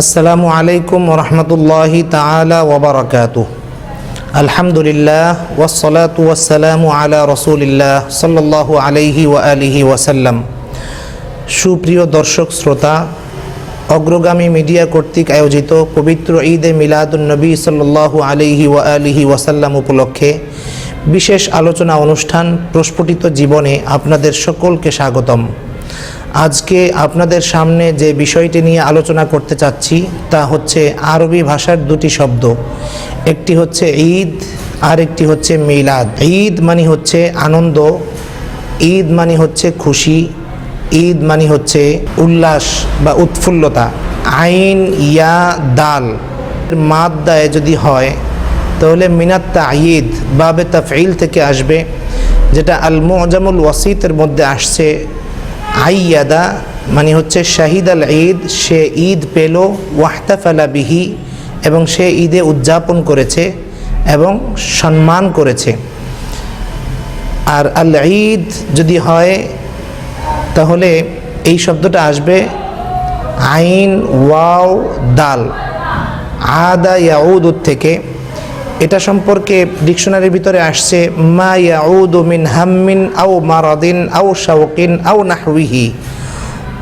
আসসালামু আলাইকুম রহমতুল্লাহি তালা ওবরাকাত আলহামদুলিল্লাহ ওসলাত ওয়াসালামু আলা রসুলিল্লাহ সাল্লাহ আলাইহি ওয়া আলিহি ওয়াসাল্লাম। সুপ্রিয় দর্শক শ্রোতা, অগ্রগামী মিডিয়া কর্তৃক আয়োজিত পবিত্র ঈদে মিলাদুন্নবী সাল্লাহ আলিহি ওয়া আলিহি ওয়াসাল্লাম উপলক্ষে বিশেষ আলোচনা অনুষ্ঠান প্রস্ফুটিত জীবনে আপনাদের সকলকে স্বাগতম। আজকে আপনাদের সামনে যে বিষয়টি নিয়ে আলোচনা করতে চাচ্ছি, তা হচ্ছে আরবি ভাষার দুটি শব্দ। একটি হচ্ছে ঈদ আর একটি হচ্ছে মিলাদ। ঈদ মানে হচ্ছে আনন্দ, ঈদ মানে হচ্ছে খুশি, ঈদ মানে হচ্ছে উল্লাস বা উৎফুল্লতা। আইন ইয়া দাল মাদ দায় যদি হয়, তাহলে মিনাত্তা ঈদ বাবে তাফইল থেকে আসবে, যেটা আল মুজামুল ওয়াসিতের মধ্যে আসছে। আইয়াদা মানে হচ্ছে শাহিদ আল ঈদ, সে ঈদ পেল, ওয়াহতাফালা বিহি, এবং সে ঈদে উদযাপন করেছে এবং সম্মান করেছে। আর আল ঈদ যদি হয়, তাহলে এই শব্দটা আসবে আইন, ওয়াও, দাল। আদা ইয়াউদ থেকে এটা সম্পর্কে ডিকশনারির ভিতরে আসছে, মা ইয়াউদু মিন হাম্মিন আও মারাদিন আও শাওকিন আও নাহউইহি,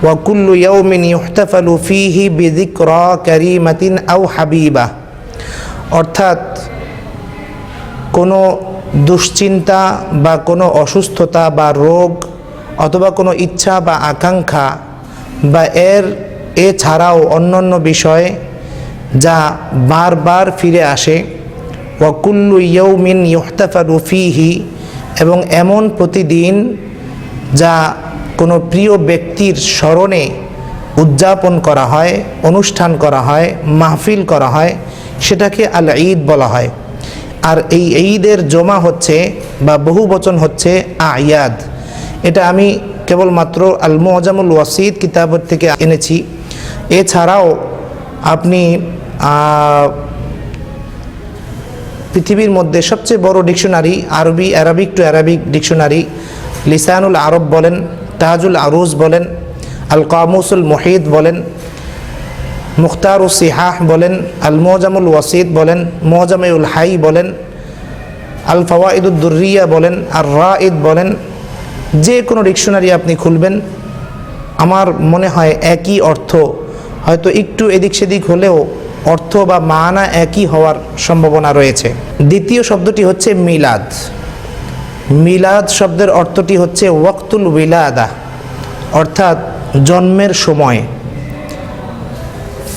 ওয়া কুল্লু ইয়াউমিন ইউহতাফালু ফীহি বিযিকরা কারীমাতিন আও হাবিবা অর্থাৎ কোনো দুশ্চিন্তা বা কোনো অসুস্থতা বা রোগ অথবা কোনো ইচ্ছা বা আকাঙ্ক্ষা বা এর, এছাড়াও অন্যান্য বিষয় যা বারবার ফিরে আসে ওয়াকুল্লু ইয়ৌমিন ইহতাফারু ফিহি, এবং এমন প্রতিদিন যা কোনো প্রিয় ব্যক্তির স্মরণে উদযাপন করা হয়, অনুষ্ঠান করা হয়, মাহফিল করা হয়, সেটাকে আল ঈদ বলা হয়। আর এই ঈদের জমা হচ্ছে বা বহু বচন হচ্ছে আয়াদ। এটা আমি কেবলমাত্র আল মোজামুল ওয়াসিদ কিতাবের থেকে এনেছি। এছাড়াও আপনি পৃথিবীর মধ্যে সবচেয়ে বড় dictionary Arabi, Arabic to Arabic dictionary লিসানুল আরব বলেন, তাহাজুল আরুজ বলেন আল কামুসুল মহিদ বলেন, মুখতার সিহাহ বলেন আল মোজামুল ওয়াসিদ বলেন, মোজামেউল হাই বলেন আল ফওয়াইদুদ্দুরিয়া বলেন আর রাঈদ বলেন, যে কোনো ডিকশনারি আপনি খুলবেন। আমার মনে হয় একই অর্থ, হয়তো একটু এদিক সেদিক হলেও অর্থ বা মানা একই হওয়ার সম্ভাবনা রয়েছে। দ্বিতীয় শব্দটি হচ্ছে মিলাদ। মিলাদ শব্দের অর্থটি হচ্ছে ওয়াক্তুল উইলাদা অর্থাৎ জন্মের সময়।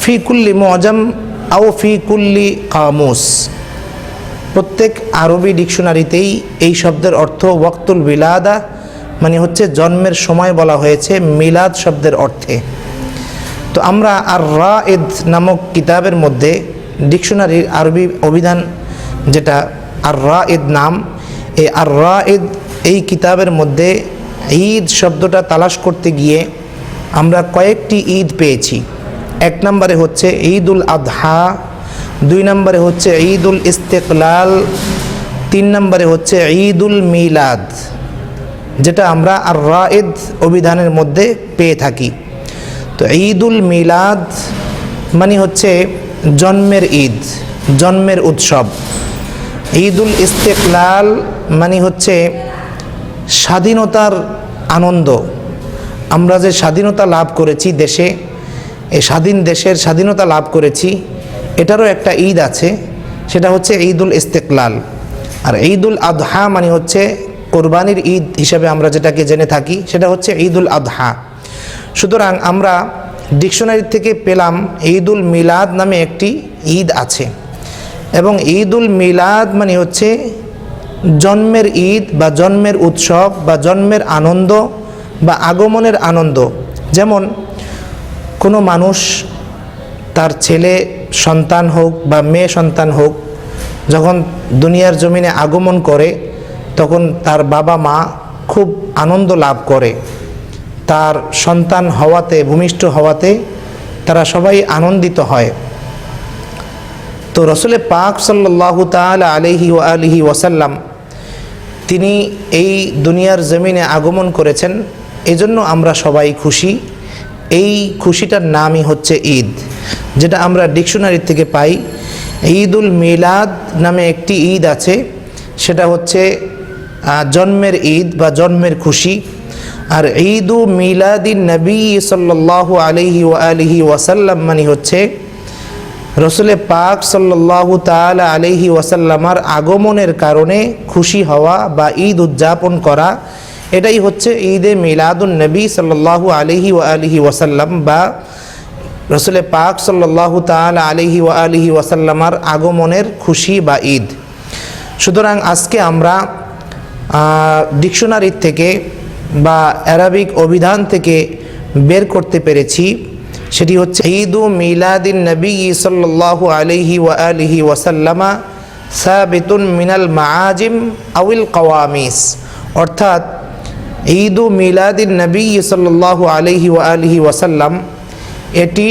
ফিকুল্লি মজাম আও ফিকুল্লি কামুস। প্রত্যেক আরবি ডিকশনারিতেই এই শব্দের অর্থ ওয়াক্তুল বিলাদা মানে হচ্ছে জন্মের সময় বলা হয়েছে মিলাদ শব্দের অর্থে। তো আমরা আর রা এদ নামক কিতাবের মধ্যে ডিকশনারির আরবি অভিধান যেটা আর রা এদ নাম, এই আর রা এদ এই কিতাবের মধ্যে ঈদ শব্দটা তালাশ করতে গিয়ে আমরা কয়েকটি ঈদ পেয়েছি। এক নম্বরে হচ্ছে ঈদ উল আদহা দুই নম্বরে হচ্ছে ঈদ উল ইস্তেকলাল, তিন নম্বরে হচ্ছে ঈদ উল মিলাদ, যেটা আমরা আর রায়েদ অভিধানের মধ্যে পেয়ে থাকি। তো ঈদুল মিলাদ মানে হচ্ছে জন্মের ঈদ, জন্মের উৎসব। ঈদুল ইস্তেকলাল মানে হচ্ছে স্বাধীনতার আনন্দ। আমরা যে স্বাধীনতা লাভ করেছি দেশে এই স্বাধীন দেশের স্বাধীনতা লাভ করেছি, এটারও একটা ঈদ আছে, সেটা হচ্ছে ঈদুল ইস্তেকলাল। আর ঈদুল আদহা মানে হচ্ছে কোরবানির ঈদ হিসাবে আমরা যেটাকে জেনে থাকি, সেটা হচ্ছে ঈদুল আদহা সুতরাং আমরা ডিকশনারি থেকে পেলাম ঈদুল মিলাদ নামে একটি ঈদ আছে। এবং ঈদুল মিলাদ মানে হচ্ছে জন্মের ঈদ বা জন্মের উৎসব বা জন্মের আনন্দ বা আগমনের আনন্দ। যেমন কোনো মানুষ তার ছেলে সন্তান হোক বা মেয়ে সন্তান হোক যখন দুনিয়ার জমিনে আগমন করে তখন তার বাবা মা খুব আনন্দ লাভ করে। তার সন্তান হওয়াতে, ভূমিষ্ঠ হওয়াতে তারা সবাই আনন্দিত হয়। তো রসুলে পাক সাল্লাহ তাল আলহি ও আলহি ওয়াসাল্লাম তিনি এই দুনিয়ার জমিনে আগমন করেছেন। এজন্য আমরা সবাই খুশি। এই খুশিটার নামই হচ্ছে ঈদ, যেটা আমরা ডিকশনারি থেকে পাই। ঈদুল মিলাদ নামে একটি ঈদ আছে, সেটা হচ্ছে জন্মের ঈদ বা জন্মের খুশি। আর ঈদু মিলাদিন নবী সাল্লাহ আলহি আলহি ওয়াসাল্লাম মানে হচ্ছে রসুলে পাক সাল্লাল্লাহু তাআলা আলাইহি ওয়াসাল্লামার আগমনের কারণে খুশি হওয়া বা ঈদ উদযাপন করা, এটাই হচ্ছে ঈদে মিলাদুন নবী সাল্লাল্লাহু আলাইহি ওয়া আলিহি ওয়াসাল্লাম বা রসুলে পাক সাল্লাল্লাহু তাআলা আলাইহি ওয়া আলিহি ওয়াসাল্লামার আগমনের খুশি বা ঈদ। সুতরাং আজকে আমরা ডিকশনারি থেকে বা অ্যারাবিক অভিধান থেকে বের করতে পেরেছি, সেটি হচ্ছে ঈদু মিলাদিন নবী সাল্লাল্লাহু আলাইহি ওয়া আলিহি ওয়াসাল্লামা সাবিতুন মিনাল মাআজিম আউল কওয়ামিস। অর্থাৎ ঈদু মিলাদিন নবী সাল্লাল্লাহু আলাইহি ওয়া আলিহি ওয়াসাল্লাম, এটি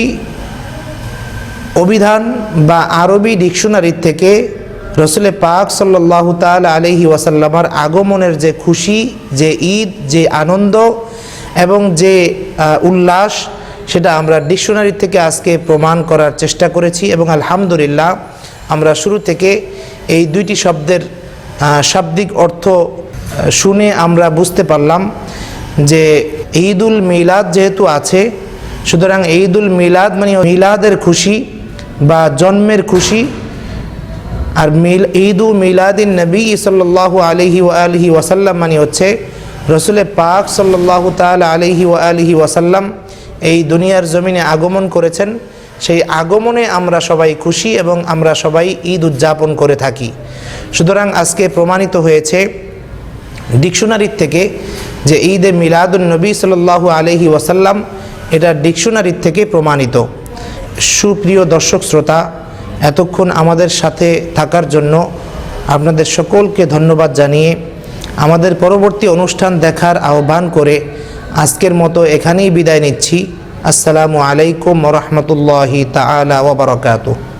অভিধান বা আরবি ডিকশনারি থেকে রসুলে পাক সাল্লাহ তাল আলহি ওয়াসাল্লামার আগমনের যে খুশি, যে ঈদ, যে আনন্দ এবং যে উল্লাস, সেটা আমরা ডিকশনারি থেকে আজকে প্রমাণ করার চেষ্টা করেছি এবং আলহামদুলিল্লাহ আমরা শুরু থেকে এই দুইটি শব্দের শাব্দিক অর্থ শুনে আমরা বুঝতে পারলাম যে ঈদুল মিলাদ যেহেতু আছে, সুতরাং ঈদুল মিলাদ মানে মিলাদের খুশি বা জন্মের খুশি আর মিল, ঈদু মিলাদিন নবী সাল্লাল্লাহু আলহি ও আলহি ওয়াসাল্লাম মানে হচ্ছে রসুলের পাক সাল্লাল্লাহু তাআলা আলহি ও আলহি ওয়াসাল্লাম এই দুনিয়ার জমিনে আগমন করেছেন। সেই আগমনে আমরা সবাই খুশি এবং আমরা সবাই ঈদ উদযাপন করে থাকি। সুতরাং আজকে প্রমাণিত হয়েছে ডিকশনারির থেকে যে ঈদে মিলাদুল নবী সাল্লাল্লাহু আলহি ওয়াসাল্লাম এটা ডিকশনারির থেকে প্রমাণিত। সুপ্রিয় দর্শক, শ্রোতা এতক্ষণ আমাদের সাথে থাকার জন্য আপনাদের সকলকে ধন্যবাদ জানিয়ে আমাদের পরবর্তী অনুষ্ঠান দেখার আহ্বান করে আজকের মতো এখানেই বিদায় নিচ্ছি। আসসালামু আলাইকুম রহমতুল্লাহি তালা ওবরাকাতুহ